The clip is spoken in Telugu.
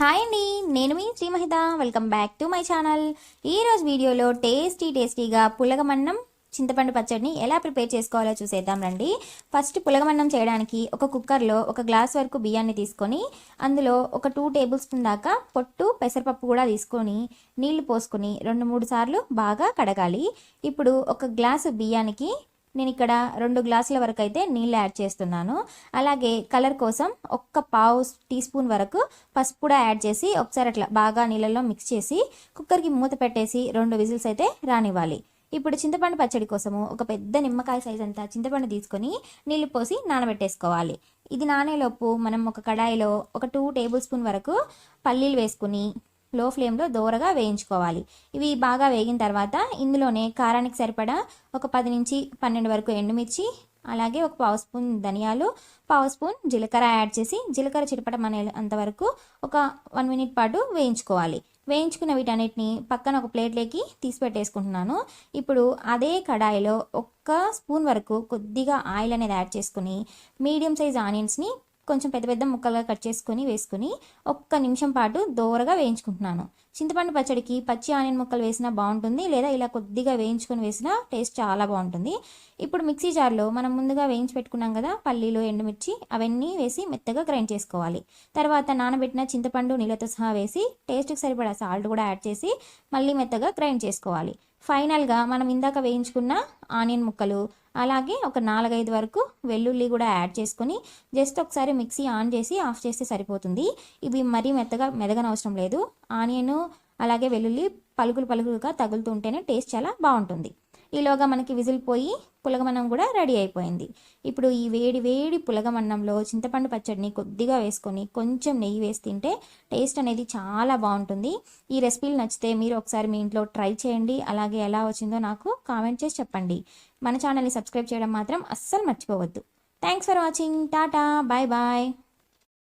హాయ్ అండి నేను మీ Srimahita. Welcome back to my channel ఈరోజు వీడియోలో టేస్టీ టేస్టీగా పులగమన్నం చింతపండు పచ్చడిని ఎలా ప్రిపేర్ చేసుకోవాలో చూసేద్దాం రండి. ఫస్ట్ పులగమన్నం చేయడానికి ఒక కుక్కర్లో ఒక గ్లాస్ వరకు బియ్యాన్ని తీసుకొని అందులో ఒక టూ టేబుల్ స్పూన్ దాకా పొట్టు పెసరపప్పు కూడా తీసుకొని నీళ్ళు పోసుకొని రెండు మూడు సార్లు బాగా కడగాలి. ఇప్పుడు ఒక గ్లాసు బియ్యానికి నేను ఇక్కడ రెండు గ్లాసుల వరకు అయితే నీళ్ళు యాడ్ చేస్తున్నాను. అలాగే కలర్ కోసం ఒక్క పావు టీ స్పూన్ వరకు పసుపు కూడా యాడ్ చేసి ఒకసారి అట్లా బాగా నీళ్ళల్లో మిక్స్ చేసి కుక్కర్కి మూత పెట్టేసి రెండు విజిల్స్ అయితే రానివ్వాలి. ఇప్పుడు చింతపండు పచ్చడి కోసము ఒక పెద్ద నిమ్మకాయ సైజ్ అంతా చింతపండు తీసుకొని నీళ్ళు పోసి నానబెట్టేసుకోవాలి. ఇది నానేలోపు మనం ఒక కడాయిలో ఒక టూ టేబుల్ స్పూన్ వరకు పల్లీలు వేసుకుని లో ఫ్లేమ్లో దోరగా వేయించుకోవాలి. ఇవి బాగా వేగిన తర్వాత ఇందులోనే కారానికి సరిపడా ఒక పది నుంచి పన్నెండు వరకు ఎండుమిర్చి అలాగే ఒక పావు స్పూన్ ధనియాలు పావు స్పూన్ జీలకర్ర యాడ్ చేసి జీలకర్ర చిటపటం అనే అంతవరకు ఒక వన్ మినిట్ పాటు వేయించుకోవాలి. వేయించుకున్న వీటన్నిటిని పక్కన ఒక ప్లేట్లోకి తీసి పెట్టేసుకుంటున్నాను. ఇప్పుడు అదే కడాయిలో ఒక్క స్పూన్ వరకు కొద్దిగా ఆయిల్ అనేది యాడ్ చేసుకుని మీడియం సైజ్ ఆనియన్స్ని కొంచెం పెద్ద పెద్ద ముక్కలుగా కట్ చేసుకొని వేసుకుని ఒక్క నిమిషం పాటు దోరగా వేయించుకుంటున్నాను. చింతపండు పచ్చడికి పచ్చి ఆనియన్ ముక్కలు వేసినా బాగుంటుంది లేదా ఇలా కొద్దిగా వేయించుకొని వేసినా టేస్ట్ చాలా బాగుంటుంది. ఇప్పుడు మిక్సీ జార్లో మనం ముందుగా వేయించి పెట్టుకున్నాం కదా పల్లీలు ఎండుమిర్చి అవన్నీ వేసి మెత్తగా గ్రైండ్ చేసుకోవాలి. తర్వాత నానబెట్టిన చింతపండు నీళ్ళతో సహా వేసి టేస్ట్కి సరిపడా సాల్ట్ కూడా యాడ్ చేసి మళ్ళీ మెత్తగా గ్రైండ్ చేసుకోవాలి. ఫైనల్గా మనం ఇందాక వేయించుకున్న ఆనియన్ ముక్కలు అలాగే ఒక నాలుగైదు వరకు వెల్లుల్లి కూడా యాడ్ చేసుకొని జస్ట్ ఒకసారి మిక్సీ ఆన్ చేసి ఆఫ్ చేస్తే సరిపోతుంది. ఇవి మరీ మెత్తగా మెదగనవసరం లేదు. ఆనియన్ అలాగే వెల్లుల్లి పలుకులు పలుకులుగా తగులుతుంటేనే టేస్ట్ చాలా బాగుంటుంది. ఈలోగా మనకి విజిల్ పోయి పులగమన్నం కూడా రెడీ అయిపోయింది. ఇప్పుడు ఈ వేడి వేడి పులగమన్నంలో చింతపండు పచ్చడిని కొద్దిగా వేసుకొని కొంచెం నెయ్యి వేసి తింటే టేస్ట్ అనేది చాలా బాగుంటుంది. ఈ రెసిపీలు నచ్చితే మీరు ఒకసారి మీ ఇంట్లో ట్రై చేయండి. అలాగే ఎలా వచ్చిందో నాకు కామెంట్ చేసి చెప్పండి. మన ఛానల్ని సబ్స్క్రైబ్ చేయడం మాత్రం అస్సలు మర్చిపోవద్దు. Thanks for watching tata. Bye bye